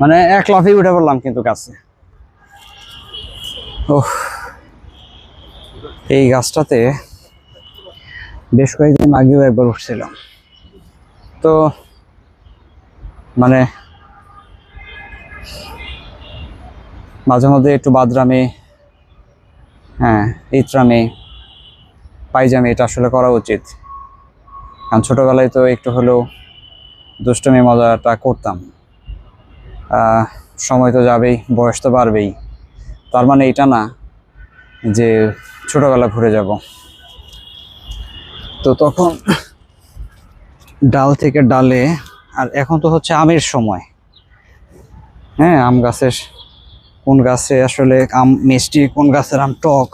মানে এক লাফে উঠে পড়লাম কিন্তু গাছে। ওহ, এই গাছটাতে বেশ কয়েকদিন আগেও একবার উঠছিলাম। তো মানে মাঝে মধ্যে একটু বাদরামে হ্যাঁ ইত্রামে পাইজামে এটা আসলে করা উচিত। কারণ ছোটোবেলায় তো একটু হলেও দুষ্টমি মজাটা করতাম। সময় তো যাবেই, বয়স তো বাড়বেই। তার মানে এটা না যে ছোটোবেলা ঘুরে যাব। তো তখন ডাল থেকে ডালে, আর এখন তো হচ্ছে আমের সময়। হ্যাঁ আম গাছের, কোন গাছে আসলে আম মিষ্টি, কোন গাছের আম টক,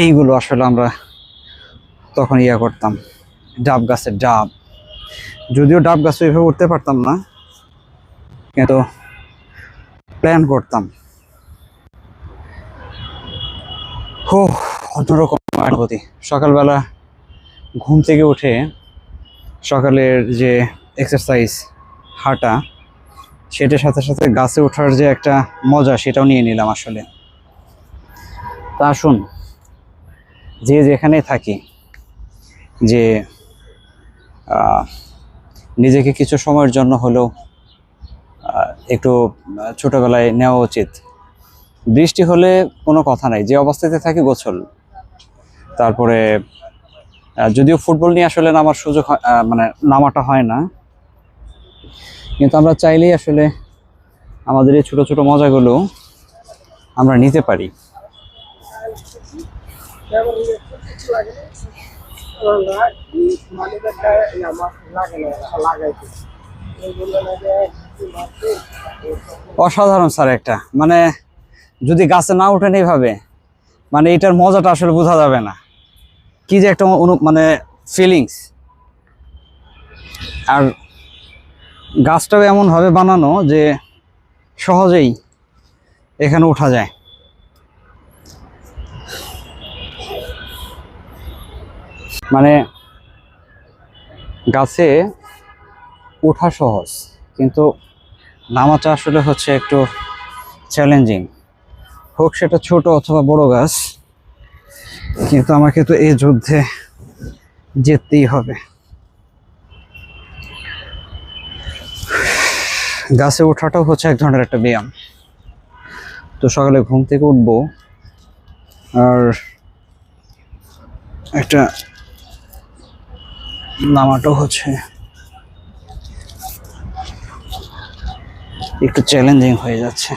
এইগুলো আসলে আমরা তখন ইয়া করতাম। ডাব গাছের ডাব। যদিও ডাব গাছ ওইভাবে উঠতে পারতাম না, কিন্তু প্ল্যান করতাম। হো অন্যরকম অনুভূতি। সকালবেলা ঘুম থেকে উঠে সকালের যে এক্সারসাইজ হাঁটা, সেটার সাথে সাথে গাছে ওঠার যে একটা মজা, সেটাও নিয়ে নিলাম আসলে। তা আসুন, যে যেখানে থাকি, যে নিজেকে কিছু সময়ের জন্য হলেও একটু ছোটোবেলায় নেওয়া উচিত। বৃষ্টি হলে কোনো কথা নাই, যে অবস্থাতে থাকি গোছল। তারপরে যদিও ফুটবল নিয়ে আসলে নামার সুযোগ মানে নামাটা হয় না, কিন্তু আমরা চাইলেই আসলে আমাদের এই ছোটো ছোটো মজাগুলো আমরা নিতে পারি। অসাধারণ স্যার একটা। মানে যদি গাছে না ওঠেন এইভাবে মানে এটার মজাটা আসলে বোঝা যাবে না। কি যে একটা অনু- মানে ফিলিংস আর গাছটাও এমনভাবে বানানো যে সহজেই এখানে ওঠা যায়। মানে গাছে ওঠা সহজ, কিন্তু নামাটা আসলে হচ্ছে একটু চ্যালেঞ্জিং হোক সেটা ছোট অথবা বড় গাছ, কিন্তু আমাকে তো এই যুদ্ধে জিততেই হবে। গাছে ওঠাটাও হচ্ছে এক ধরনের একটা ব্যায়াম। তো সকালে ঘুম থেকে উঠবো, আর একটা নামাটাও হচ্ছে। একটু চ্যালেঞ্জিং হয়ে যাচ্ছে।